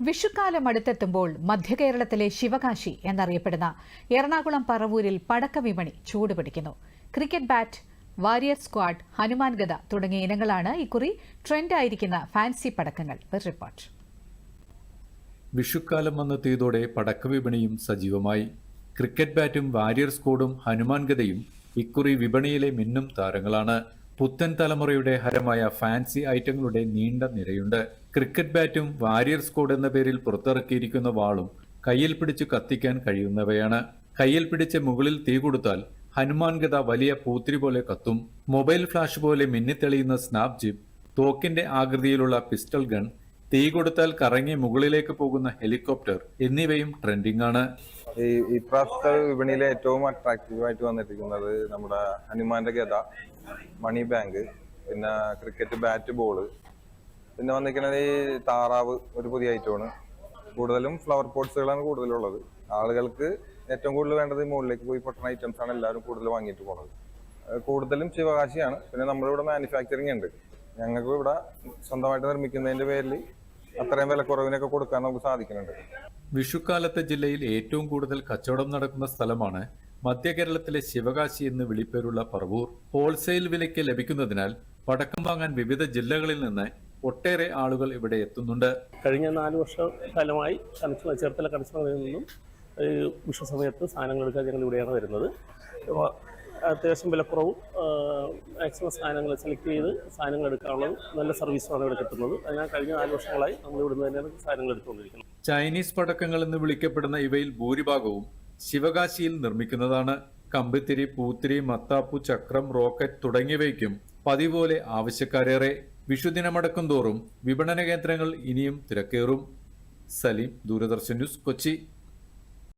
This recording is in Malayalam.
വിഷുക്കാലം അടുത്തെത്തുമ്പോൾ മധ്യകേരളത്തിലെ ശിവകാശി എന്നറിയപ്പെടുന്ന എറണാകുളം പറവൂരിൽ പടക്ക വിപണി ചൂടുപിടിക്കുന്നു cricket bat warrior squad Hanuman ഗദ തുടങ്ങിയ ഇനങ്ങളാണ് ഇക്കുറി ട്രെൻഡായിരിക്കുന്ന ഫാൻസി പടക്കങ്ങൾ. റിപ്പോർട്ട്. വിഷുക്കാലം വന്നെത്തിയതോടെ പടക്ക വിപണിയും സജീവമായി. ക്രിക്കറ്റ് ബാറ്റും വാരിയർ സ്കോഡും ഹനുമാൻ ഗതയും ഇക്കുറി വിപണിയിലെ മിന്നും താരങ്ങളാണ്. പുത്തൻ തലമുറയുടെ ഹരമായ ഫാൻസി ഐറ്റങ്ങളുടെ നീണ്ട നിരയുണ്ട്. ക്രിക്കറ്റ് ബാറ്റും വാരിയർ സ്കോഡ് എന്ന പേരിൽ പുറത്തിറക്കിയിരിക്കുന്ന വാളും കയ്യിൽ പിടിച്ച് കത്തിക്കാൻ കഴിയുന്നവയാണ്. കയ്യിൽ പിടിച്ച് മുകളിൽ തീ കൊടുത്താൽ ഹനുമാൻ ഗത വലിയ പൂത്തിരി പോലെ കത്തും. മൊബൈൽ ഫ്ലാഷ് പോലെ മിന്നിത്തെളിയുന്ന സ്നാപ് ജിപ്പ് തോക്കിന്റെ ആകൃതിയിലുള്ള പിസ്റ്റൾ ഗൺ തീ കൊടുത്താൽ കറങ്ങി മുകളിലേക്ക് പോകുന്ന ഹെലികോപ്റ്റർ എന്നിവയും ട്രെൻഡിംഗ് ആണ്. ഈ ഇപ്രാവശ്യത്തെ വിപണിയിൽ ഏറ്റവും അട്രാക്റ്റീവ് ആയിട്ട് വന്നിരിക്കുന്നത് നമ്മുടെ ഹനുമാന്റെ ഗത മണി ബാങ്ക് പിന്നെ ക്രിക്കറ്റ് ബാറ്റ് ബോൾ പിന്നെ വന്നിരിക്കുന്നത് ഈ താറാവ് ഒരു പുതിയ ഐറ്റമാണ് കൂടുതലും ഫ്ലവർ പോട്ട്സുകളാണ് കൂടുതലുള്ളത്. ആളുകൾക്ക് ഏറ്റവും കൂടുതൽ വേണ്ടത് ഈ മുകളിലേക്ക് പോയി പൊട്ടുന്ന ഐറ്റംസ് ആണ് എല്ലാവരും കൂടുതൽ വാങ്ങിയിട്ട് പോകുന്നത് കൂടുതലും ശിവകാശിയാണ്. പിന്നെ നമ്മളിവിടെ മാനുഫാക്ചറിങ് ഉണ്ട്. ഞങ്ങൾക്ക് ഇവിടെ സ്വന്തമായിട്ട് നിർമ്മിക്കുന്നതിന്റെ പേരിൽ അത്രയും വിലക്കുറവിനൊക്കെ കൊടുക്കാൻ നമുക്ക് സാധിക്കുന്നുണ്ട്. വിഷുക്കാലത്തെ ജില്ലയിൽ ഏറ്റവും കൂടുതൽ കച്ചവടം നടക്കുന്ന സ്ഥലമാണ് മധ്യ കേരളത്തിലെ ശിവകാശി എന്ന് വിളിപ്പേരുള്ള പറവൂർ. ഹോൾസെയിൽ വിലയ്ക്ക് ലഭിക്കുന്നതിനാൽ പടക്കം വാങ്ങാൻ വിവിധ ജില്ലകളിൽ നിന്ന് ഒട്ടേറെ ആളുകൾ ഇവിടെ എത്തുന്നുണ്ട്. കഴിഞ്ഞ നാല് വർഷ കാലമായി ചേർത്തല കണക്ഷനിൽ നിന്നും വിഷു സമയത്ത് സാധനങ്ങൾ എടുക്കാൻ ഞങ്ങൾ ഇവിടെയാണ് വരുന്നത്. അത്യാവശ്യം വിലക്കുറവും മാക്സിമം സാധനങ്ങൾ സെലക്ട് ചെയ്ത് സാധനങ്ങൾ എടുക്കാനുള്ള നല്ല സർവീസുമാണ് ഇവിടെ കിട്ടുന്നത്. അതിനാൽ കഴിഞ്ഞ നാല് വർഷങ്ങളായി നമ്മൾ ഇവിടുന്ന് തന്നെയാണ് സാധനങ്ങൾ എടുത്തുകൊണ്ടിരിക്കുന്നത്. ചൈനീസ് പടക്കങ്ങൾ എന്ന് വിളിക്കപ്പെടുന്ന ഇവയിൽ ഭൂരിഭാഗവും ശിവകാശിയിൽ നിർമ്മിക്കുന്നതാണ്. കമ്പിത്തിരി പൂത്തിരി മത്താപ്പു ചക്രം റോക്കറ്റ് തുടങ്ങിയവയ്ക്കും പതിപോലെ ആവശ്യക്കാരേറെ. വിഷുദിനമടക്കും തോറും വിപണന കേന്ദ്രങ്ങൾ ഇനിയും തിരക്കേറും. സലീം ദൂരദർശൻ ന്യൂസ് കൊച്ചി.